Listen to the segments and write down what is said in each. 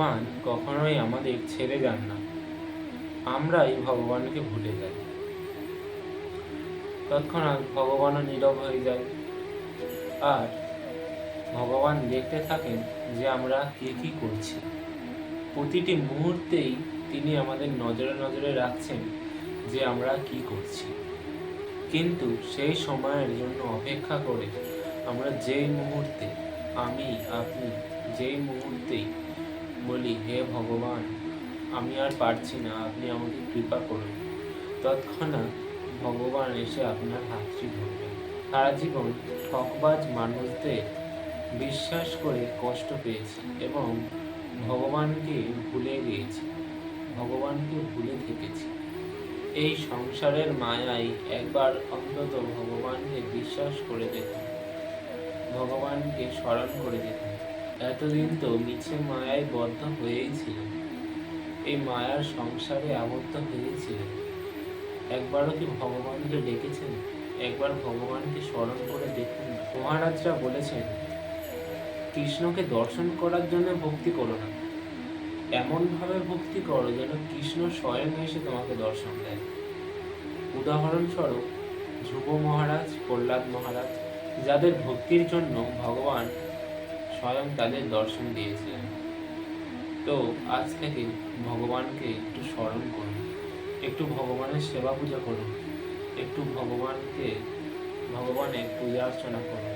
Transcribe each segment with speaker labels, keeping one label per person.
Speaker 1: ভগবান কখনোই আমাদের ছেড়ে যান না। আমরাই ভগবানকে ভুলে যাই। তৎক্ষণাৎ ভগবানও নীরব হয়ে যায়। আর ভগবান দেখতে থাকেন যে আমরা কে কি করছি। প্রতিটি মুহূর্তেই তিনি আমাদের নজরে নজরে রাখছেন যে আমরা কি করছি। কিন্তু সেই সময়ের জন্য অপেক্ষা করে আমরা যেই মুহূর্তে আমি, আপনি, যেই মুহূর্তেই বলি, হে ভগবান, আমি আর পারছি না, আপনি আমাকে কৃপা করুন। তৎক্ষণাৎ ভগবান এসে আপনার হাতটি ধরবেন সারা জীবন ঠকবাজ মানুষদের বিশ্বাস করে কষ্ট পেয়েছি এবং ভগবানকে ভুলে গিয়েছি, ভগবানকে ভুলে থেকেছি। এই সংসারের মায়ায় একবার অন্তত ভগবানকে বিশ্বাস করে দেখুন ভগবানকে স্মরণ করে দেখুন এতদিন তো মিছে মায়ায় বদ্ধ হয়েই ছিলেন এই মায়ার সংসারে আবদ্ধ হয়েছিলেন। একবারও কি ভগবানকে ডেকেছেন? একবার ভগবানকে স্মরণ করে দেখুন। মহারাজরা বলেছেন, কৃষ্ণকে দর্শন করার জন্য ভক্তি করো না। এমনভাবে ভক্তি করো যেন কৃষ্ণ স্বয়ং এসে তোমাকে দর্শন দেয়। উদাহরণস্বরূপ, ধ্রুব মহারাজ, প্রহ্লাদ মহারাজ, যাদের ভক্তির জন্য ভগবান স্বয়ং তাদের দর্শন দিয়েছিলেন তো আজ থেকে ভগবানকে একটু স্মরণ করুন। একটু ভগবানের সেবা পূজা করুন। একটু ভগবানকে, ভগবানের পূজা অর্চনা করুন।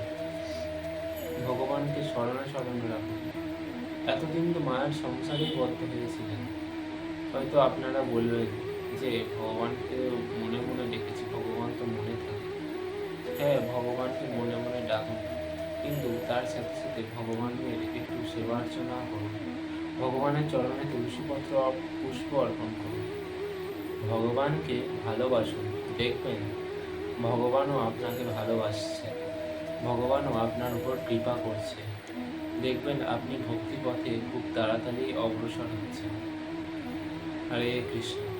Speaker 1: ভগবানকে স্মরণে স্মরণে রাখুন। এতদিন তো মায়ের সংসারেই বদ্ধ হয়েছিলেন। হয়তো আপনারা বলবেন যে ভগবানকে মনে মনে ডেকেছি, ভগবান তো মনে থাকে। হ্যাঁ ভগবানকে মনে মনে ডাকুন। কিন্তু তার সাথে সাথে ভগবানের একটু সেবা অর্চনা করুন। ভগবানের চরণে তুলসীপত্র পুষ্প অর্পণ করুন। ভগবানকে ভালোবাসুন, দেখবেন ভগবানও আপনাকে ভালোবাসছে। ভগবানও আপনার উপর কৃপা করছে। দেখবেন আপনি ভক্তি পথে খুব তাড়াতাড়ি অগ্রসর হচ্ছেন। হরে কৃষ্ণ।